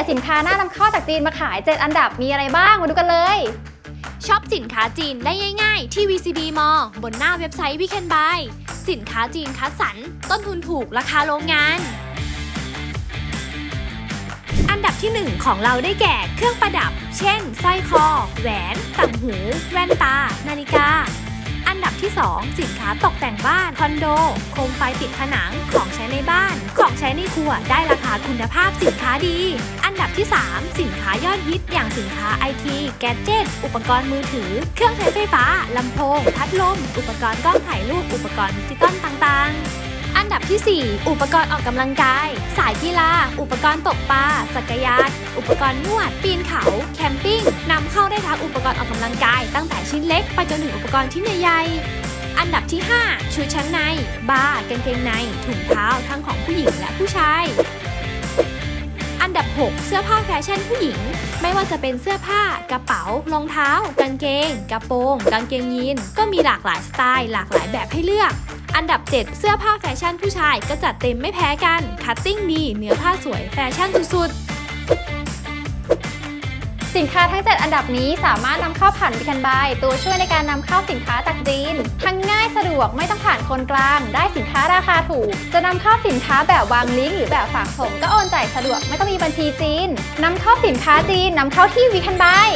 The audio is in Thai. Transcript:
ตสินค้าหน้านำเข้าจากจีนมาขาย 7 อันดับมีอะไรบ้าง มาดูกันเลยช็อปสินค้าจีนได้ง่ายๆ ที่ VCB Mall บนหน้าเว็บไซต์ Weekend Buy สินค้าจีนคัดสรรต้นทุนถูกราคาโรงงาน อันดับที่ 1 ของเราได้แก่เครื่องประดับ เช่นสร้อยคอ แหวน ต่างหู แว่นตา นาฬิกา ที่ 2 สินค้าตกแต่งบ้าน คอนโด โคมไฟติดผนัง ของใช้ในบ้าน ของใช้ในครัว ได้ราคาคุณภาพสินค้าดี อันดับที่ 3 สินค้ายอดฮิตอย่างสินค้าไอที แกดเจิตอุปกรณ์มือถือ เครื่องใช้ไฟฟ้า ลำโพง พัดลม อุปกรณ์กล้องถ่ายรูป อุปกรณ์ดิจิตอลต่างๆ อันดับที่ 4 อุปกรณ์ออกกำลังกาย สายกีฬา อุปกรณ์ตกปลา จักรยาน อุปกรณ์นวด ปีนเขา ปกรณ์ออกกำลังกายตั้งแต่ชิ้นเล็กไปจนถึงอุปกรณ์ชิ้นใหญ่อันดับที่ 5 ชุดชั้นใน บาร์กางเกงใน ถุงเท้าทั้งของผู้หญิงและผู้ชาย อันดับ 6 เสื้อผ้าแฟชั่นผู้หญิง ไม่ว่าจะเป็นเสื้อผ้า กระเป๋า รองเท้า กางเกง กระโปรง กางเกงยีน ก็มีหลากหลายสไตล์ หลากหลายแบบให้เลือก อันดับ 7 เสื้อผ้าแฟชั่นผู้ชายก็จัดเต็มไม่แพ้กัน คัตติ้งดี เนื้อผ้าสวย แฟชั่นสุดสิน ค้าทั้ง 7 อันดับนี้สามารถนำเข้าผ่านวิคันบายตัวช่วยในการนำเข้าสินค้าจากจีน ทั้งง่ายสะดวกไม่ต้องผ่านคนกลาง ได้สินค้าราคาถูก จะนำเข้าสินค้าแบบวางลิงก์หรือแบบฝากส่งก็โอนจ่ายสะดวกไม่ต้องมีบัญชีจีนนำเข้าสินค้าจีนนำเข้าที่วิคันบาย